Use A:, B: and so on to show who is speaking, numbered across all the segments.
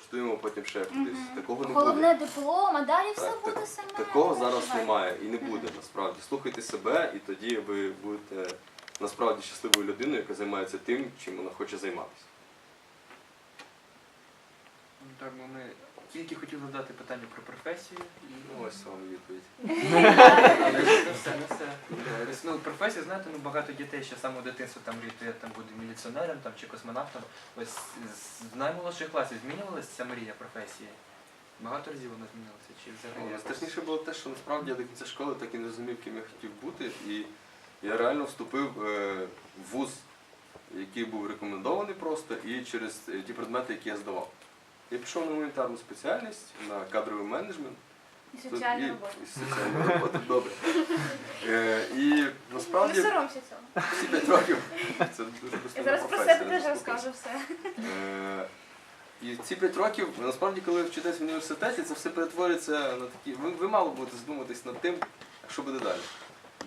A: влаштуємо потім ще кудись. Такого не
B: Головне
A: буде.
B: диплом, а далі все
A: Так,
B: буде
A: так-
B: саме.
A: такого
B: не
A: зараз
B: переживайте.
A: немає і не буде насправді. Слухайте себе, і тоді ви будете насправді щасливою людиною, яка займається тим, чим вона хоче займатися.
C: Ну, Так, бо ми тільки хотіли задати питання про професію. І...
A: Ну, ось вам відповідь.
C: Не все, не все. Тобто, Ну, професія, знаєте, ну багато дітей ще з самого дитинства там мріють, я там буду міліціонером там, чи космонавтом. Ось з наймолодших класів змінювалася ця мрія професії? Багато разів вона змінилася? Чи взагалі?
A: Ну,
C: якось?
A: Страшніше було те, що насправді я до кінця школи так і не розумів, ким я хотів бути. І я реально вступив е, в вуз, який був рекомендований просто, і через е, ті предмети, які я здавав. Я пішов на гуманітарну спеціальність, на кадровий менеджмент.
B: І
A: Тут
B: соціальна
A: і- соціальна робота, добре. Е, і насправді
B: Не соромся цього.
A: всі 5 років це дуже
B: Я зараз про себе теж розкажу все.
A: Е, І ці 5 років, насправді, коли ви вчитесь в університеті, це все перетворюється на такі. Ви, ви мало будете задуматись над тим, що буде далі.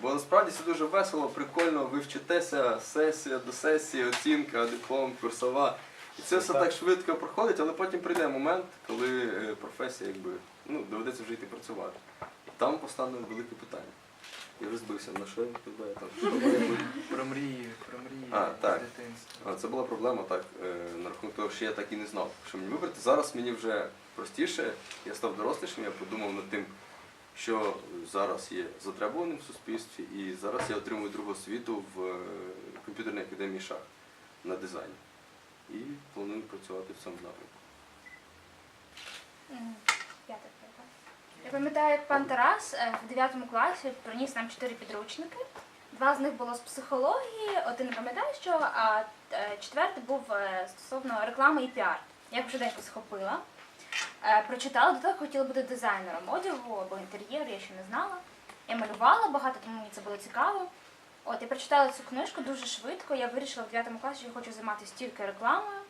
A: Бо насправді це дуже весело, прикольно, ви вчитеся сесія до сесії, оцінка, диплом, курсова. І це все так швидко проходить, але потім прийде момент, коли е, професія якби, ну, доведеться вже йти працювати. І там постане велике питання. Я розбився, на що я тебе там. що?
C: Про мрії, про мрії
A: А, так.
C: дитинства.
A: А, Це була проблема так, е, на рахунок того, що я так і не знав, що мені вибрати. Зараз мені вже простіше, я став дорослішим, я подумав над тим, що зараз є затребуваним в суспільстві, і зараз я отримую другу освіту в е, комп'ютерній академії шах на дизайні. І планую працювати в цьому напрямку.
B: Я пам'ятаю, як пан Тарас е, в 9 класі приніс нам чотири підручники. Два з них було з психології, один не пам'ятаю що, а е, четвертий був е, стосовно реклами і піар. Я його швиденько схопила. Е, Прочитала, до того хотіла бути дизайнером одягу або інтер'єру, я ще не знала. Я малювала багато, тому мені це було цікаво. От я прочитала цю книжку дуже швидко. Я вирішила в 9 класі, що я хочу займатися тільки рекламою.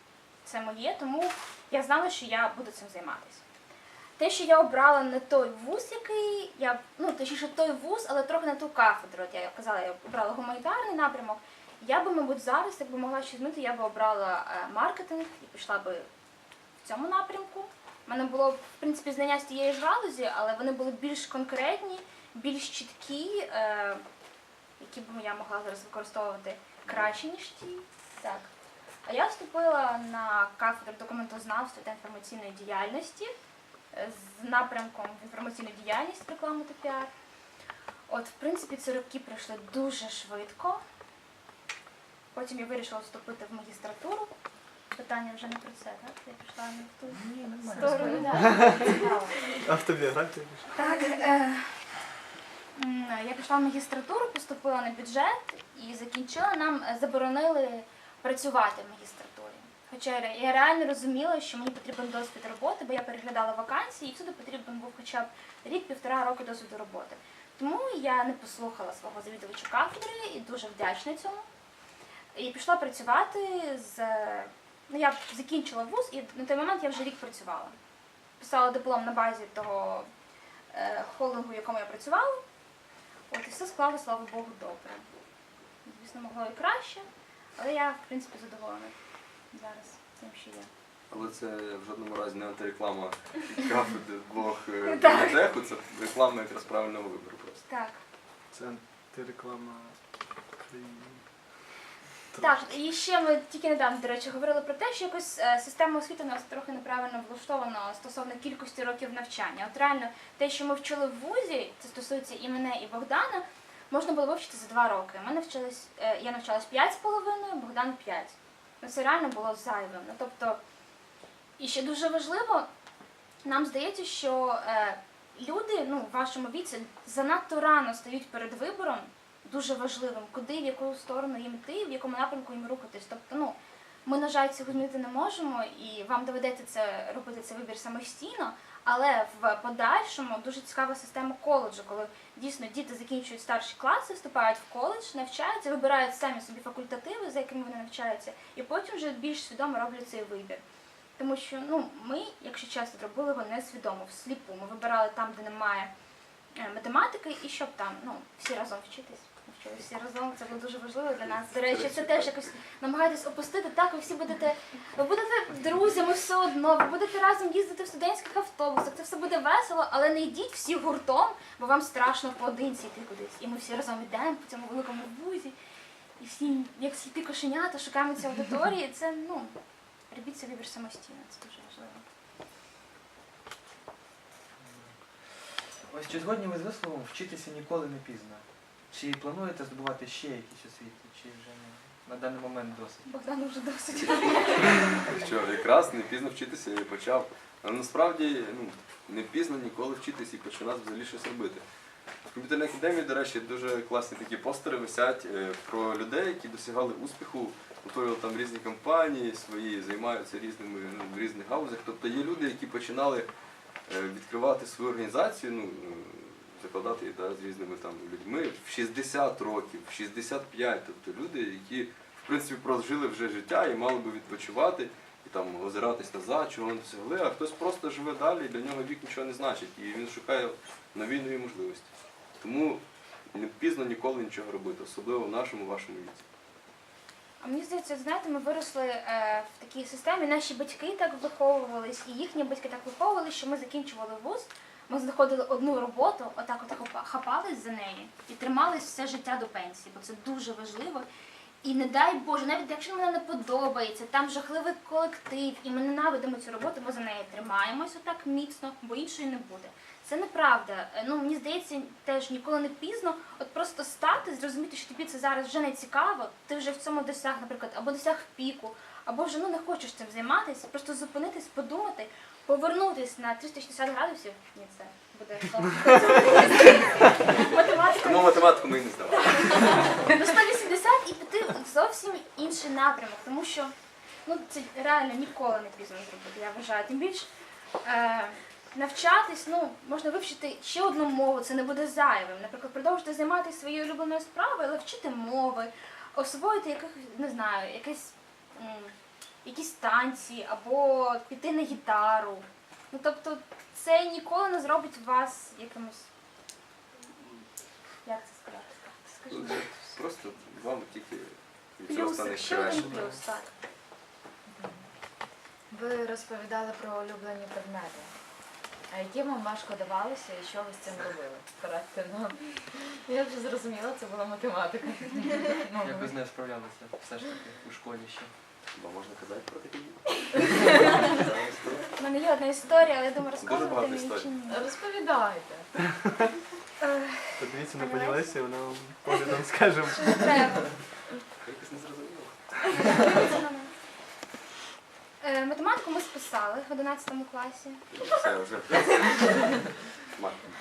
B: Це моє, тому я знала, що я буду цим займатися. Те, що я обрала не той вуз, який я ну точніше той вуз, але трохи не ту кафедру. От я казала, я обрала гуманітарний напрямок. Я би, мабуть, зараз, якби могла щось змінити, я би обрала е, маркетинг і пішла би в цьому напрямку. У мене було в принципі знання з тієї ж галузі, але вони були більш конкретні, більш чіткі, е, які б я могла зараз використовувати краще, ніж ті. Так. А я вступила на кафедру документознавства та інформаційної діяльності е, з напрямком інформаційної діяльність, реклами та піар. От, в принципі, ці роки пройшли дуже швидко. Потім я вирішила вступити в магістратуру. Питання вже не про це, так? Я пішла не в ту сторону.
D: Автобіографія.
B: Так, е, я пішла в магістратуру, поступила на бюджет і закінчила. Нам заборонили працювати в магістратурі. Хоча я реально розуміла, що мені потрібен досвід роботи, бо я переглядала вакансії, і всюди потрібен був хоча б рік-півтора року досвіду роботи. Тому я не послухала свого завідувача кафедри і дуже вдячна цьому. І пішла працювати з. Ну, я закінчила вуз, і на той момент я вже рік працювала. Писала диплом на базі того е, холдингу, в якому я працювала. От і все склало, слава Богу, добре. Звісно, могло і краще, але я, в принципі, задоволена зараз тим, що є.
A: Але це в жодному разі не антиреклама кафедри двох е, бібліотеку, це реклама якраз правильного вибору просто.
B: Так.
D: Це антиреклама країни.
B: Так, і ще ми тільки недавно, до речі, говорили про те, що якось е, система освіти у нас трохи неправильно влаштована стосовно кількості років навчання. От реально, те, що ми вчили в вузі, це стосується і мене, і Богдана, можна було вивчити за два роки. Ми навчались, е, я навчалась 5,5, Богдан 5. Ну це реально було зайвим. Ну, тобто, і ще дуже важливо, нам здається, що е, люди ну, в вашому віці занадто рано стають перед вибором дуже важливим, куди, в яку сторону їм йти, в якому напрямку їм рухатись. Тобто, ну, ми, на жаль, цього змінити не можемо, і вам доведеться це робити цей вибір самостійно. Але в подальшому дуже цікава система коледжу, коли дійсно діти закінчують старші класи, вступають в коледж, навчаються, вибирають самі собі факультативи, за якими вони навчаються, і потім вже більш свідомо роблять цей вибір. Тому що ну, ми, якщо чесно, робили його несвідомо, всліпу. Ми вибирали там, де немає е, математики, і щоб там ну, всі разом вчитись. Всі разом. Це було дуже важливо для нас. До речі, це теж якось намагайтесь опустити. Так, ви всі будете, ви будете друзями все одно, ви будете разом їздити в студентських автобусах. Це все буде весело, але не йдіть всі гуртом, бо вам страшно поодинці йти кудись. І ми всі разом йдемо по цьому великому вузі. І всі, як сліпі кошенята, шукаємо ці аудиторії. Це ну робіть цей вибір самостійно. Це дуже важливо.
C: Ось чи згодні ви з висловом вчитися ніколи не пізно? Чи плануєте здобувати ще якісь освіти, чи вже не, на даний момент досить?
B: Богдану вже досить.
A: Що якраз не пізно вчитися і почав. Але насправді ну, не пізно ніколи вчитися і починати взагалі щось робити. В комп'ютерній академії, до речі, дуже класні такі постери висять е, про людей, які досягали успіху, утворювали там різні компанії свої, займаються різними ну, в різних гаузах. Тобто є люди, які починали е, відкривати свою організацію, ну, закладати да, з різними там людьми в 60 років, в 65. Тобто люди, які в принципі прожили вже життя і мали би відпочивати і там озиратись назад, чого вони досягли, а хтось просто живе далі, і для нього вік нічого не значить, і він шукає нові нові можливості. Тому не пізно ніколи нічого робити, особливо в нашому вашому віці.
B: А мені здається, знаєте, ми виросли е, в такій системі. Наші батьки так виховувались, і їхні батьки так виховувалися, що ми закінчували вуз. Ми знаходили одну роботу, отак от хапа- хапались за неї і тримались все життя до пенсії, бо це дуже важливо. І не дай Боже, навіть якщо нам не подобається, там жахливий колектив, і ми ненавидимо цю роботу, ми за неї тримаємось отак міцно, бо іншої не буде. Це неправда. Е, Ну мені здається, теж ніколи не пізно. От просто стати, зрозуміти, що тобі це зараз вже не цікаво. Ти вже в цьому досяг, наприклад, або досяг піку, або вже ну не хочеш цим займатися. Просто зупинитись, подумати, повернутись на 360 градусів. Ні, це буде слово. математика
A: Тому математику ми не здавали.
B: на 180 і піти в зовсім інший напрямок, тому що ну це реально ніколи не пізно зробити, я вважаю. Тим більш е, навчатись, ну можна вивчити ще одну мову, це не буде зайвим. Наприклад, продовжити займатися своєю улюбленою справою, але вчити мови, освоїти яких не знаю, якесь. Якісь танці або піти на гітару. Ну тобто це ніколи не зробить вас якимось. Як це сказати? Скажіть.
A: Просто вам тільки від цього стане
B: Плюс, ще
A: краще.
B: один плюс, так.
E: Ви розповідали про улюблені предмети. А які вам важко давалися і що ви з цим робили? Порадьте нам. Я вже зрозуміла, це була математика. Ну,
C: Як ви з нею справлялися все ж таки у школі ще?
A: Хіба можна казати про такі?
B: У мене є одна історія, але я думаю,
A: Дуже
B: розказувати
A: багато
B: мені
A: історій.
B: чи ні.
E: Розповідайте.
D: Подивіться, ми поділися, вона вам поглядом скажемо.
B: Не треба.
A: Якось не зрозуміло.
B: Дивіться на мене. Е, Математику ми списали в 11 класі.
A: Все, вже.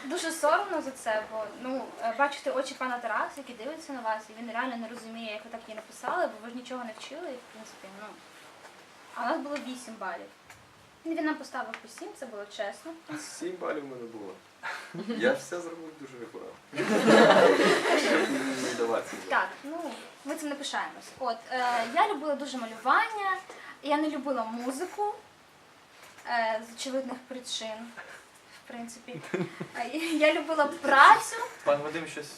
B: Дуже соромно за це, бо ну е, бачите очі пана Тараса, які дивляться на вас, і він реально не розуміє, як ви так її написали, бо ви ж нічого не вчили, і в принципі, ну. А у нас було 8 балів. Він нам поставив по 7, це було чесно.
A: Сім балів в мене було. Я все зробив дуже акуратно.
B: Так, ну ми цим не пишаємось. От е, я любила дуже малювання, я не любила музику е, з очевидних причин. В принципі, я любила працю.
C: Пан Вадим щось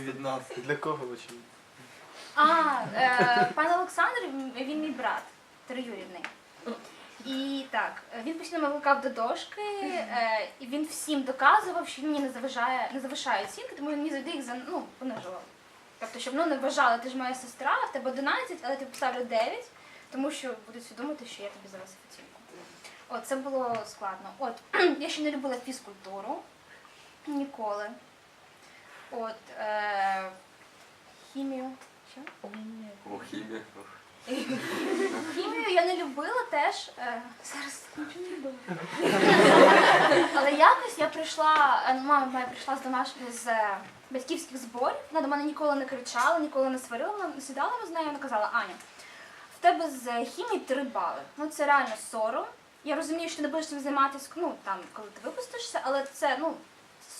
C: від нас.
D: Для кого ви?
B: А, е, пан Олександр, він мій брат, троюрідний. І так, він постійно мене викликав до дошки, е, і він всім доказував, що він мені не заважає, не завишає оцінки, тому він мені завжди їх за, ну, понижував. Тобто, щоб ну, не вважали, ти ж моя сестра, в тебе 11, але ти поставлю 9, тому що будуть всі думати, що я тобі зависив От, це було складно. От, я ще не любила фізкультуру ніколи. От, е, хімію. Що?
A: О, хімія.
B: Хімію я не любила теж. Е, зараз нічого не любила. Але якось я прийшла, е, мама моя прийшла з домашніх з е, батьківських зборів. Вона до мене ніколи не кричала, ніколи не сварила. Вона сідала ми з нею, вона казала, Аня, в тебе з хімії три бали. Ну це реально сором. Я розумію, що ти не будеш цим займатися, ну там, коли ти випустишся, але це ну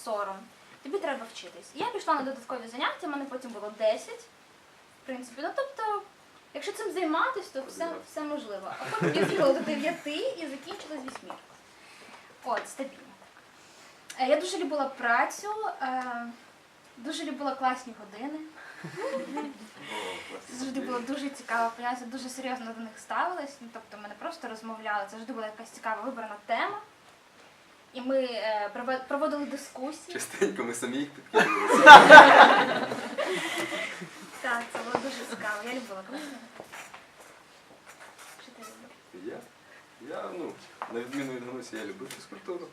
B: сором. Тобі треба вчитись. Я пішла на додаткові заняття, в мене потім було 10. В принципі, ну тобто, якщо цим займатися, то все, все можливо. А потім я з'їхала до 9 і закінчила з 8. От, стабільно. Е, Я дуже любила працю. Е, Дуже любила класні години. Це завжди було дуже цікаво, поняття дуже серйозно до них ставились. Ну, тобто ми не просто розмовляли, це завжди була якась цікава вибрана тема. І ми е, прове- проводили дискусії.
A: Частенько ми самі їх підкидували.
B: Так, це було дуже цікаво. Я любила. Що ти?
A: Я? Я, ну, на відміну від Ганусі, я любив фізкультуру.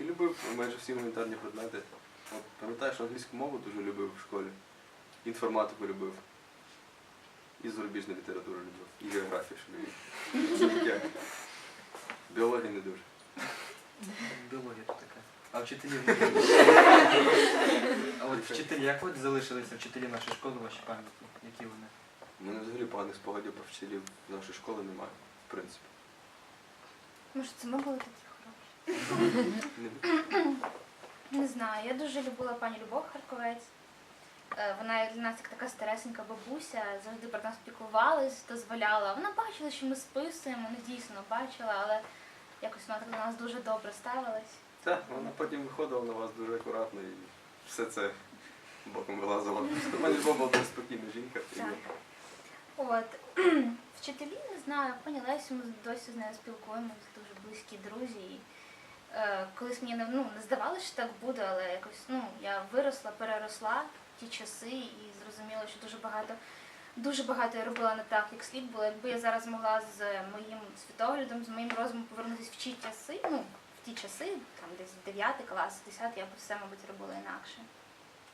A: І любив майже всі гуманітарні предмети. От, пам'ятаєш, англійську мову дуже любив в школі. Інформатику любив. І зарубіжну літературу любив. І географію ще любив. Життя. Біологію не дуже.
C: Біологія тут така. А вчителі. а от вчителі, як от залишилися вчителі нашої школи, ваші пам'яті? Які вони?
A: У мене взагалі поганих спогадів про вчителів нашої школи немає, в принципі.
B: Може, це ми були такі хороші?
A: Не-
B: Не знаю, я дуже любила пані Любов Харковець. Е, Вона для нас як така старесенька бабуся, завжди про нас піклувалась, дозволяла. Вона бачила, що ми списуємо, не дійсно бачила, але якось вона так до нас дуже добре ставилась.
A: Так, вона потім виходила на вас дуже акуратно і все це боком вилазила. Пані Любов була дуже спокійна жінка.
B: Так. От вчителі не знаю, пані Лесю, ми досі з нею спілкуємося, дуже близькі друзі. І, е, колись мені не, ну, не здавалося, що так буде, але якось ну, я виросла, переросла ті часи і зрозуміла, що дуже багато, дуже багато я робила не так, як слід було. Якби я зараз могла з моїм світоглядом, з моїм розумом повернутися в ті часи, ну, в ті часи, там десь 9 клас, 10, я б все, мабуть, робила інакше.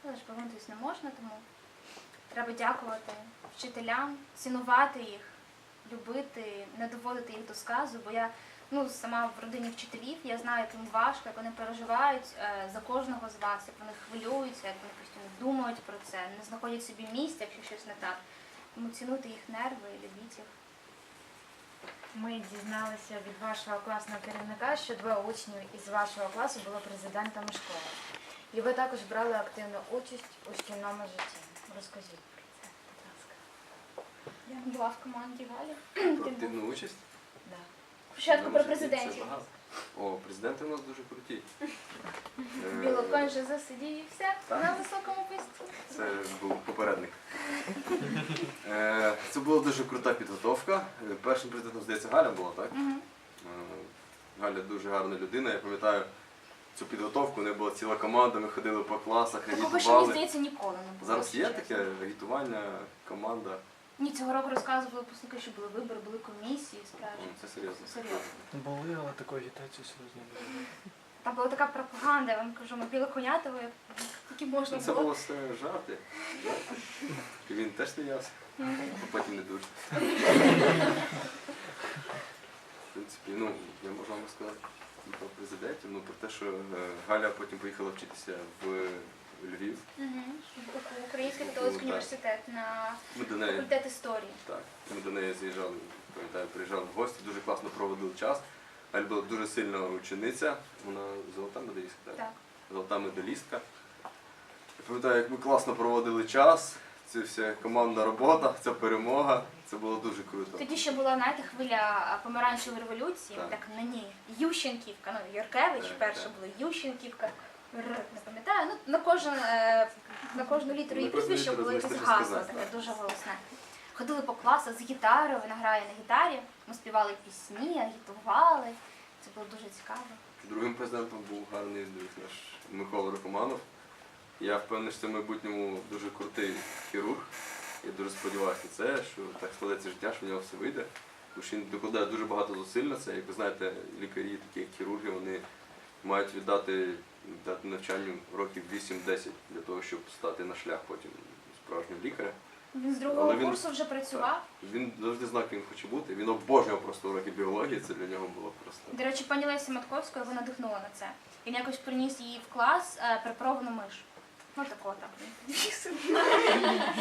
B: Але ж повернутися не можна, тому треба дякувати вчителям, цінувати їх, любити, не доводити їх до сказу, бо я ну, сама в родині вчителів, я знаю, як їм важко, як вони переживають е, за кожного з вас, як вони хвилюються, як вони постійно думають про це, не знаходять собі місця, якщо щось не так. Тому цінуйте їх нерви і любіть їх.
E: Ми дізналися від вашого класного керівника, що двоє учнів із вашого класу були президентами школи. І ви також брали активну участь у шкільному житті. Розкажіть про це, будь ласка.
B: Я була в команді.
A: Про активну участь.
E: Да.
B: Спочатку про президентів.
A: О, президенти у нас дуже круті. Е,
B: Білоконь вже засидівся
A: Так.
B: на високому пості.
A: Це був попередник. Е, Це була дуже крута підготовка. Е, Першим президентом, здається, Галя була, так? Е, Галя дуже гарна людина. Я пам'ятаю цю підготовку, у неї була ціла команда, ми ходили по класах,
B: Такого ще мені здається ніколи не було.
A: Зараз є таке агітування, команда.
B: Ні, цього року розказували випускники, що були вибори, були комісії, справді.
A: Це серйозно.
B: Серйозно.
D: Були, але таку агітацію серйозно не було.
B: Там була така пропаганда, я вам кажу, ми біле конятово, як тільки можна
A: Ну, Це
B: було.
A: було все жарти. жарти. І він теж сміявся, а потім не дуже. В принципі, ну, я можу вам сказати про президентів, ну про те, що е, Галя потім поїхала вчитися в Львів.
B: Мгм. Український католицький університет на
A: Ми до неї
B: факультет історії.
A: Так, ми до неї заїжджали, пам'ятаю, приїжджали в гості, дуже класно проводили час. Галь була дуже сильна учениця, вона золота медалістка, так?
B: Так.
A: Золота медалістка. Я пам'ятаю, як ми класно проводили час, це вся командна робота, ця перемога. Це було дуже круто.
B: Тоді ще була знаєте, хвиля помаранчевої революції,
A: Так.
B: так на ній Ющенківка, ну Юркевич перша була Ющенківка. Р, не пам'ятаю, ну на кожен е, на кожну літеру її
A: кожну
B: прізвище було якесь гасло таке дуже голосне. Ходили по класах з гітарою, вона грає на гітарі, ми співали пісні, агітували. Це було дуже цікаво.
A: Другим президентом був гарний друг наш Микола Рокоманов. Я впевнений, що це в майбутньому дуже крутий хірург. Я дуже сподіваюся на це, що так складеться життя, що в нього все вийде. Тому що він докладає дуже багато зусиль на це. Як ви знаєте, лікарі, такі як хірурги, вони мають віддати навчанню років 8-10 для того, щоб стати на шлях потім справжнього лікаря.
B: Він з другого
A: він-
B: курсу вже працював.
A: Він завжди знав, ким він хоче бути. Він обожнював просто уроки біології, це для нього було просто.
B: До речі, пані Лесі Матковська його надихнула на це. Він якось приніс її в клас е, припробну миш. Ну тако там.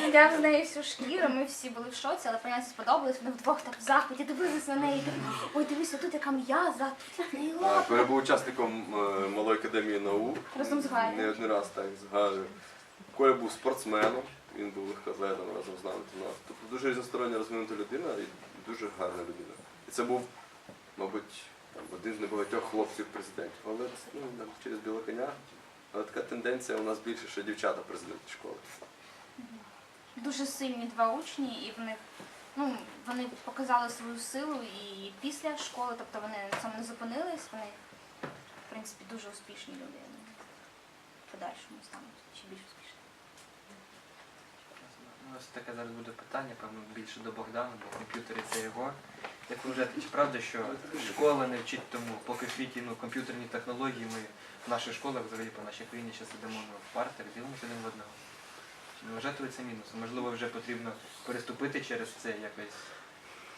B: Взяв з неї всю шкіру, ми всі були в шоці, але пані Лесі сподобалось, вони вдвох так в захваті дивилися на неї. так, Ой, дивися, тут яка м'яза, тут як в неї лапа.
A: Коли я був учасником е, малої академії наук,
B: Разом з Галею.
A: не один раз так з Галею. Коля був спортсменом, він був легкоатлетом разом з нами. Тобто дуже різностороння розвинута людина і дуже гарна людина. І це був, мабуть, там, один з небагатьох хлопців президентів. Але ну, там, через білого коня Але така тенденція у нас більше, що дівчата президенти школи.
B: Дуже сильні два учні, і в них ну, вони показали свою силу і після школи, тобто вони цьому не зупинились, вони, в принципі, дуже успішні люди. я думаю. В подальшому стануть ще більш успішними.
C: Ну, ось таке зараз буде питання, певно, більше до Богдана, бо комп'ютери це його. Як ви вважаєте, чи правда, що школа не вчить тому, поки в світі ну, комп'ютерні технології, ми в наших школах, взагалі по нашій країні ще сидимо в партах, дивимося один в одного. Чи не вважаєте ви це мінусом? Можливо, вже потрібно переступити через це, якось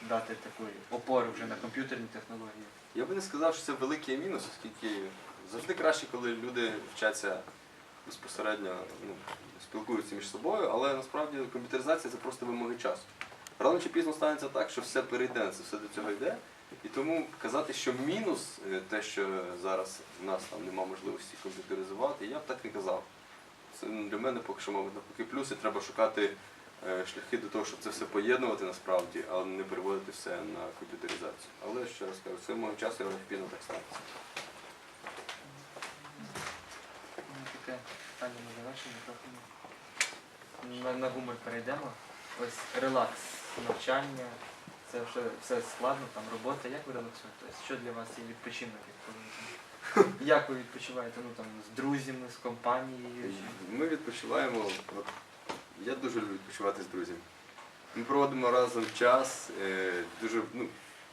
C: дати таку опору вже на комп'ютерні технології.
A: Я би не сказав, що це великий мінус, оскільки завжди краще, коли люди вчаться безпосередньо, ну, спілкуються між собою, але насправді комп'ютеризація це просто вимоги часу. Рано чи пізно станеться так, що все перейде, це все до цього йде. І тому казати, що мінус е, те, що зараз в нас там немає можливості комп'ютеризувати, я б так не казав. Це для мене поки що, мабуть, навпаки плюс, і треба шукати е, шляхи до того, щоб це все поєднувати насправді, а не переводити все на комп'ютеризацію. Але ще раз кажу, це мого часу рано пізно так станеться.
C: Ну, таке на завершення на гумор перейдемо. Ось релакс, навчання, це вже все складно, там робота. Як ви релаксуєте? Що для вас є відпочинок? як ви відпочиваєте? Ну там з друзями, з компанією?
A: Ми відпочиваємо. От, я дуже люблю відпочивати з друзями. Ми проводимо разом час. е, Дуже, ну,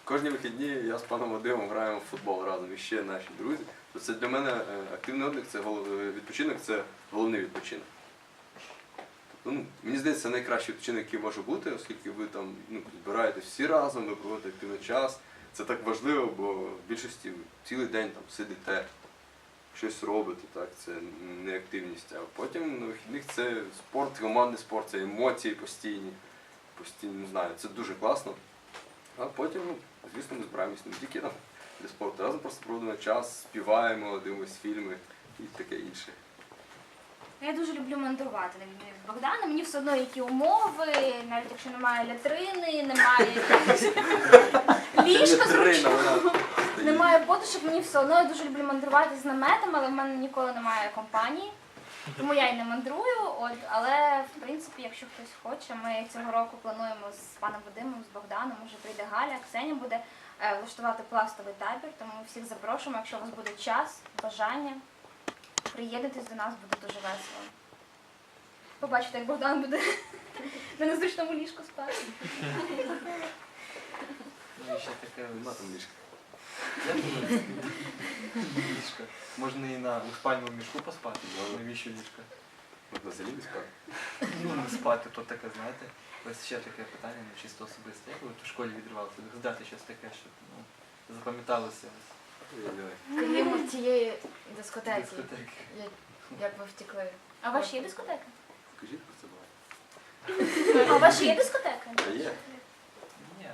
A: кожні вихідні я з паном Вадимом граємо в футбол разом і ще наші друзі. То це для мене е, активний отдих, це е, відпочинок, це головний відпочинок. Ну, мені здається, це найкращий відпочинок, який може бути, оскільки ви там ну, збираєтесь всі разом, ви проводите активний час. Це так важливо, бо в більшості ви цілий день там сидите, щось робите, так, це не активність. А потім на вихідних це спорт, командний спорт, це емоції постійні. Постійно не знаю, це дуже класно. А потім, ну, звісно, ми збираємось не тільки там для спорту, разом просто проводимо час, співаємо, дивимося фільми і таке інше.
B: Я дуже люблю мандрувати на відміну від Богдана. Мені все одно які умови, навіть якщо немає лятрини, немає ліжка зручного, немає подушок, мені все одно я дуже люблю мандрувати з наметом, але в мене ніколи немає компанії. Тому я й не мандрую. От, але в принципі, якщо хтось хоче, ми цього року плануємо з паном Вадимом, з Богданом, може прийде Галя, Ксенія буде е, влаштувати пластовий табір, тому всіх запрошуємо, якщо у вас буде час, бажання, приєднатись до нас, буде дуже весело. Побачите, як Богдан буде на незручному ліжку спати.
C: Ну і ще таке
A: Нема там ліжка.
C: Ліжко. Можна і на у спальному мішку поспати, навіщо ліжко?
A: Можна взагалі не спати.
C: Ну, не спати, то таке, знаєте. Ось ще таке питання, ну, чисто особисте. Як ви от у школі відривалися? Згадати щось таке, щоб ну, запам'яталося ось.
E: Крім тієї дискотеки,
C: дискотеки.
E: як- як ви втекли.
B: А у вас ще є дискотека?
A: Скажіть про це багато.
B: А у вас ще є дискотека?
A: Та є.
C: Ні,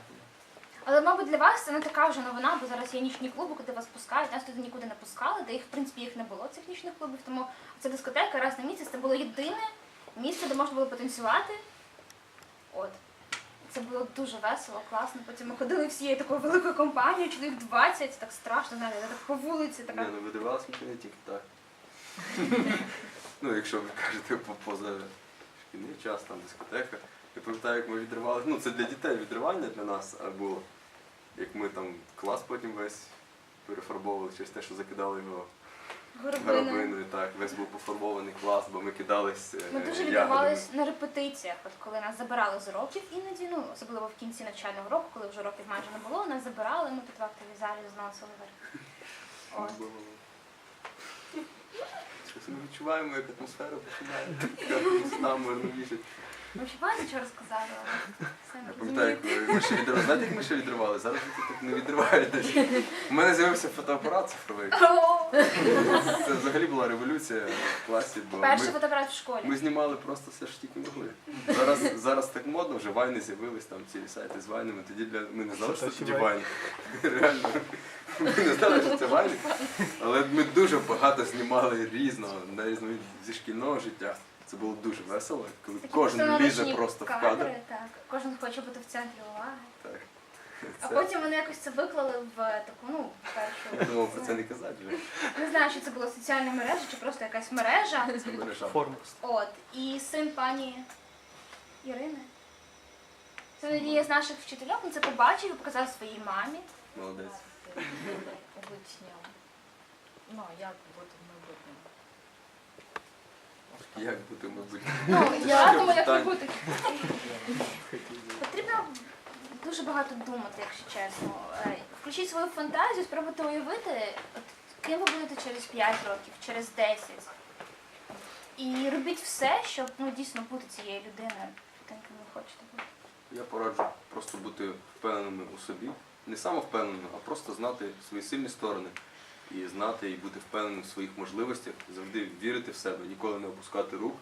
B: Але, мабуть, для вас це не така вже новина, бо зараз є нічні клуби, куди вас пускають. Нас туди нікуди не пускали, де їх, в принципі, їх не було, цих нічних клубів. Тому ця дискотека раз на місяць це було єдине місце, де можна було потанцювати. От. Це було дуже весело, класно. Потім ми ходили всією такою великою компанією, чоловік 20, так страшно, знаєте, так по вулиці, така.
A: Ні, ну видавалося ми не тільки так. ну, якщо ви кажете поза шкільний час, там дискотека. Я пам'ятаю, як ми відривали. Ну, це для дітей відривання для нас було. Як ми там клас потім весь перефарбовували через те, що закидали його
B: Горобини.
A: Так, весь був пофарбований клас, бо ми кидались. е,
B: Ми дуже відбувалися на репетиціях, от коли нас забирали з уроків іноді, ну особливо в кінці навчального року, коли вже уроків майже не було, нас забирали, ми тут в актовій залі зносили верх.
A: Ми відчуваємо, як атмосфера починає. З нами можна вішати.
B: Ми ще багато чого розказали, все
A: пам'ятаю, як ми ще відривали. Знаєте, як ми ще відривали? Зараз ви так не відриваєтесь. У мене з'явився фотоапарат цифровий.
B: О,
A: Це взагалі була революція в класі, бо
B: Перший фотоапарат в школі.
A: ми знімали просто все, що тільки могли. Зараз, зараз так модно, вже вайни з'явились, там цілі сайти з вайнами. Тоді для ми не знали, що це тоді вайни. Реально. Ми не знали, що це вайни. Але ми дуже багато знімали різного, на різновид зі шкільного життя. Це було дуже весело, коли
B: Такі
A: кожен
B: постановочні
A: лізе просто в кадр.
B: кадри, Так. Кожен хоче бути в центрі уваги.
A: Так.
B: А
A: Це-
B: потім вони якось це виклали в таку, ну, першу
A: Я думав про це не казати вже.
B: Не знаю, чи це була соціальна мережа, чи просто якась мережа.
A: Це мережа.
B: От. І син пані Ірини. Це надія з наших вчителів, він це побачив і показав своїй мамі.
A: Молодець.
E: Уточнив. Ну, як бути в.
A: Як бути, мабуть.
B: Ну, я думаю, як не бути. Потрібно дуже багато думати, якщо чесно. Е, Включіть свою фантазію, спробуйте уявити, от, ким ви будете через 5 років, через 10. І робіть все, щоб ну, дійсно бути цією людиною, тим, ким ви хочете бути.
A: Я пораджу просто бути впевненими у собі. Не самовпевненими, а просто знати свої сильні сторони. І знати і бути впевненим в своїх можливостях, завжди вірити в себе, ніколи не опускати рук.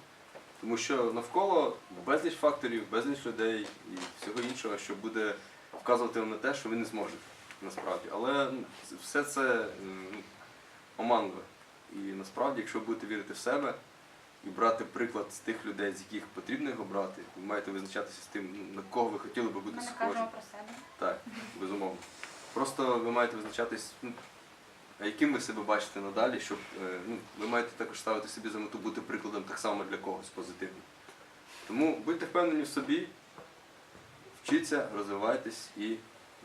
A: Тому що навколо безліч факторів, безліч людей і всього іншого, що буде вказувати вам на те, що ви не зможете насправді. Але ну, все це ну, оманливе. І насправді, якщо ви будете вірити в себе і брати приклад з тих людей, з яких потрібно його брати, ви маєте визначатися з тим, ну, на кого ви хотіли би
B: Ми
A: бути
B: не
A: схожі.
B: кажемо про себе.
A: Так, безумовно. Просто ви маєте визначатись, ну, а яким ви себе бачите надалі, щоб е, ну, ви маєте також ставити собі за мету бути прикладом так само для когось позитивним. Тому будьте впевнені в собі, вчіться, розвивайтесь і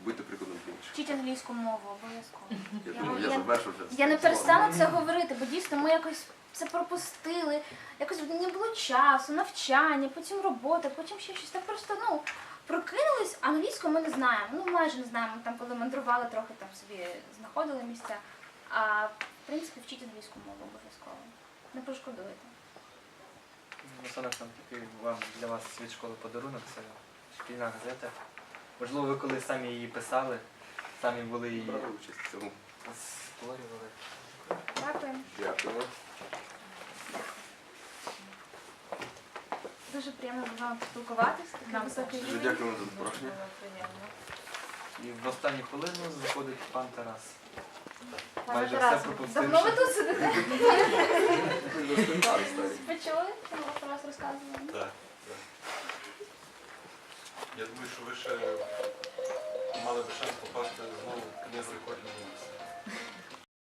A: будьте прикладом для інших.
B: Вчіть англійську мову обов'язково.
A: Я
B: Я-
A: думаю, я
B: я-
A: завершу вже.
B: Я не
A: Слово.
B: перестану це говорити, бо дійсно ми якось це пропустили, якось не було часу, навчання, потім робота, потім ще щось. Так просто ну прокинулись, англійську ми не знаємо. Ну майже не знаємо. Там коли мандрували, трохи там собі знаходили місця. А в принципі вчіть англійську мову обов'язково. Не пошкодуєте.
C: Насамперед там такий вам для вас від школи подарунок, це шкільна газета. Можливо, ви коли самі її писали, самі були її
A: Брали участь в цьому.
C: створювали.
B: Дякую.
A: Дякую.
B: Дуже приємно з вами поспілкуватися. Такий
E: Нам
B: високий
A: Дуже
B: рівень.
A: дякую за запрошення.
E: Приємно.
C: І в останню хвилину заходить пан Тарас. Майже все пропустив.
B: Давно ви тут сидите?
A: Ви.
B: Почули? про вас розказували?
F: Так. Я думаю, що ви ще мали би шанс попасти знову в книгу рекордів Гіннеса.